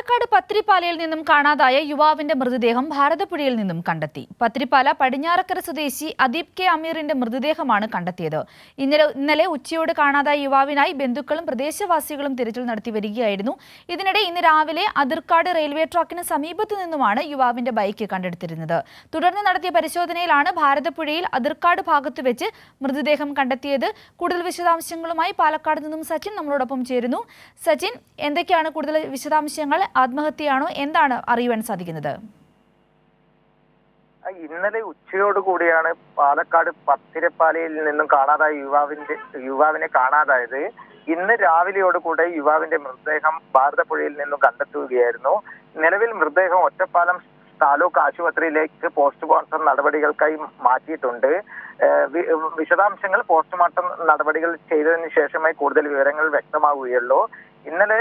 പാലക്കാട് പത്തിരിപ്പാലയിൽ നിന്നും കാണാതായ യുവാവിന്റെ മൃതദേഹം ഭാരതപ്പുഴയിൽ നിന്നും കണ്ടെത്തി. പത്തിരിപ്പാല പടിഞ്ഞാറക്കര സ്വദേശി അദീപ് കെ അമീറിന്റെ മൃതദേഹമാണ് കണ്ടെത്തിയത്. ഇന്നലെ ഇന്നലെ ഉച്ചയോട് കാണാതായ യുവാവിനായി ബന്ധുക്കളും പ്രദേശവാസികളും തിരച്ചിൽ നടത്തി വരികയായിരുന്നു. ഇതിനിടെ ഇന്ന് രാവിലെ അതിർക്കാട് റെയിൽവേ ട്രാക്കിന് സമീപത്തു നിന്നുമാണ് യുവാവിന്റെ ബൈക്ക് കണ്ടെടുത്തിരുന്നത്. തുടർന്ന് നടത്തിയ പരിശോധനയിലാണ് ഭാരതപ്പുഴയിൽ അതിർക്കാട് ഭാഗത്ത് വെച്ച് മൃതദേഹം കണ്ടെത്തിയത്. കൂടുതൽ വിശദാംശങ്ങളുമായി പാലക്കാട് നിന്നും സച്ചിൻ നമ്മളോടൊപ്പം ചേരുന്നു. സച്ചിൻ എന്തൊക്കെയാണ് കൂടുതൽ വിശദാംശങ്ങൾ? ആത്മഹത്യയാണോ? എന്താണ് അറിയുവാൻ സാധിക്കുന്നത്? ഇന്നലെ ഉച്ചയോട് കൂടിയാണ് പാലക്കാട് പത്തിരപ്പാലയിൽ നിന്നും കാണാതായ യുവാവിന്റെ യുവാവിനെ കാണാതായത്. ഇന്ന് രാവിലെയോട് കൂടെ യുവാവിന്റെ മൃതദേഹം ഭാരതപ്പുഴയിൽ നിന്നും കണ്ടെത്തുകയായിരുന്നു. നിലവിൽ മൃതദേഹം ഒറ്റപ്പാലം താലൂക്ക് ആശുപത്രിയിലേക്ക് പോസ്റ്റ്മോർട്ടം നടപടികൾക്കായി മാറ്റിയിട്ടുണ്ട്. വിശദാംശങ്ങൾ പോസ്റ്റ്മോർട്ടം നടപടികൾ ചെയ്തതിന് ശേഷമായി കൂടുതൽ വിവരങ്ങൾ വ്യക്തമാവുകയുള്ളൂ. ഇന്നലെ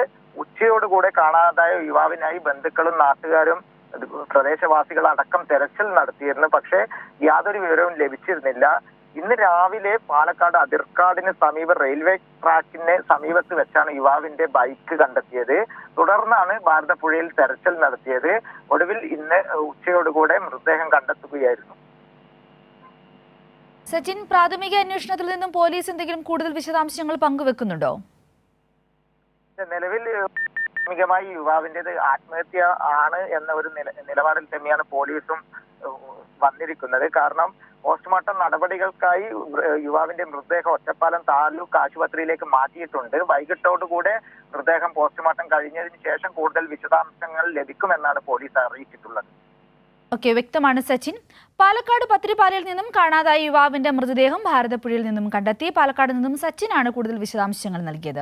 ഉച്ചയോടുകൂടെ കാണാതായ യുവാവിനായി ബന്ധുക്കളും നാട്ടുകാരും പ്രദേശവാസികൾ അടക്കം തെരച്ചിൽ നടത്തിയിരുന്നു. പക്ഷേ യാതൊരു വിവരവും ലഭിച്ചിരുന്നില്ല. ഇന്ന് രാവിലെ പാലക്കാട് അതിർക്കാടിന് സമീപം റെയിൽവേ ട്രാക്കിന് സമീപത്ത് വെച്ചാണ് യുവാവിന്റെ ബൈക്ക് കണ്ടെത്തിയത്. തുടർന്നാണ് ഭാരതപ്പുഴയിൽ തെരച്ചിൽ നടത്തിയത്. ഒടുവിൽ ഇന്ന് ഉച്ചയോടുകൂടെ മൃതദേഹം കണ്ടെത്തുകയായിരുന്നു. സച്ചിൻ പ്രാഥമിക അന്വേഷണത്തിൽ നിന്നും പോലീസ് എന്തെങ്കിലും കൂടുതൽ വിശദാംശങ്ങൾ പങ്കുവെക്കുന്നുണ്ടോ? നിലവിൽ പ്രാഥമികമായി യുവാവിന്റേത് ആത്മഹത്യ ആണ് എന്ന ഒരു നില നിലപാടിൽ തന്നെയാണ് പോലീസും വന്നിരിക്കുന്നത്. കാരണം പോസ്റ്റ്മോർട്ടം നടപടികൾക്കായി യുവാവിന്റെ മൃതദേഹം ഒറ്റപ്പാലം താലൂക്ക് ആശുപത്രിയിലേക്ക് മാറ്റിയിട്ടുണ്ട്. വൈകിട്ടോടുകൂടെ മൃതദേഹം പോസ്റ്റ്മോർട്ടം കഴിഞ്ഞതിന് ശേഷം കൂടുതൽ വിശദാംശങ്ങൾ ലഭിക്കുമെന്നാണ് പോലീസ് അറിയിച്ചിട്ടുള്ളത്. ഓക്കെ വ്യക്തമാണ് സച്ചിൻ. പാലക്കാട് പത്തിരിപ്പാലയിൽ നിന്നും കാണാതായ യുവാവിന്റെ മൃതദേഹം ഭാരതപ്പുഴയിൽ നിന്നും കണ്ടെത്തി. പാലക്കാട് നിന്നും സച്ചിനാണ് കൂടുതൽ വിശദാംശങ്ങൾ നൽകിയത്.